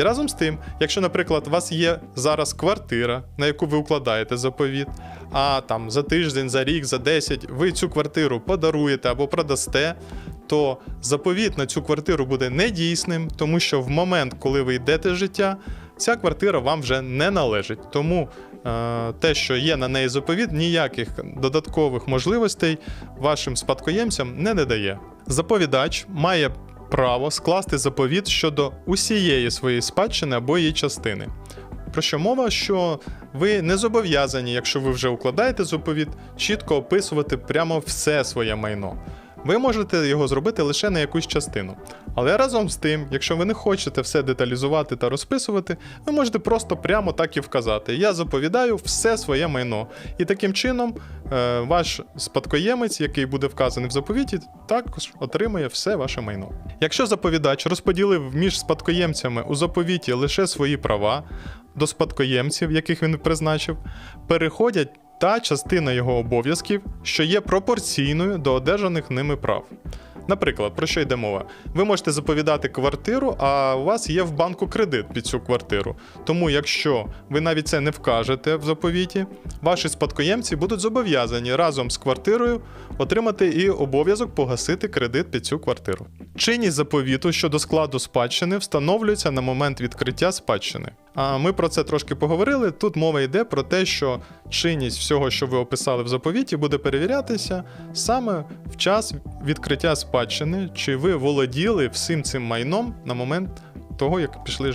І разом з тим, якщо, наприклад, у вас є зараз квартира, на яку ви укладаєте заповіт, а там за тиждень, за рік, за 10 ви цю квартиру подаруєте або продасте, то заповіт на цю квартиру буде недійсним, тому що в момент, коли ви йдете з життя, ця квартира вам вже не належить. Тому е, те, що є на неї заповіт, ніяких додаткових можливостей вашим спадкоємцям не надає. Заповідач має право скласти заповіт щодо усієї своєї спадщини або її частини. Про що мова, що ви не зобов'язані, якщо ви вже укладаєте заповіт, чітко описувати прямо все своє майно. Ви можете його зробити лише на якусь частину. Але разом з тим, якщо ви не хочете все деталізувати та розписувати, ви можете просто прямо так і вказати: Я заповідаю все своє майно. І таким чином е, ваш спадкоємець, який буде вказаний в заповіті, також отримає все ваше майно. Якщо заповідач розподілив між спадкоємцями у заповіті лише свої права до спадкоємців, яких він призначив, переходять та частина його обов'язків, що є пропорційною до одержаних ними прав. Наприклад, про що йде мова? Ви можете заповідати квартиру, а у вас є в банку кредит під цю квартиру. Тому, якщо ви навіть це не вкажете в заповіті, ваші спадкоємці будуть зобов'язані разом з квартирою отримати і обов'язок погасити кредит під цю квартиру. Чинність заповіту щодо складу спадщини встановлюється на момент відкриття спадщини. А ми про це трошки поговорили. Тут мова йде про те, що чинність всього, що ви описали в заповіті, буде перевірятися саме в час відкриття спадщини, чи ви володіли всім цим майном на момент того, як пішли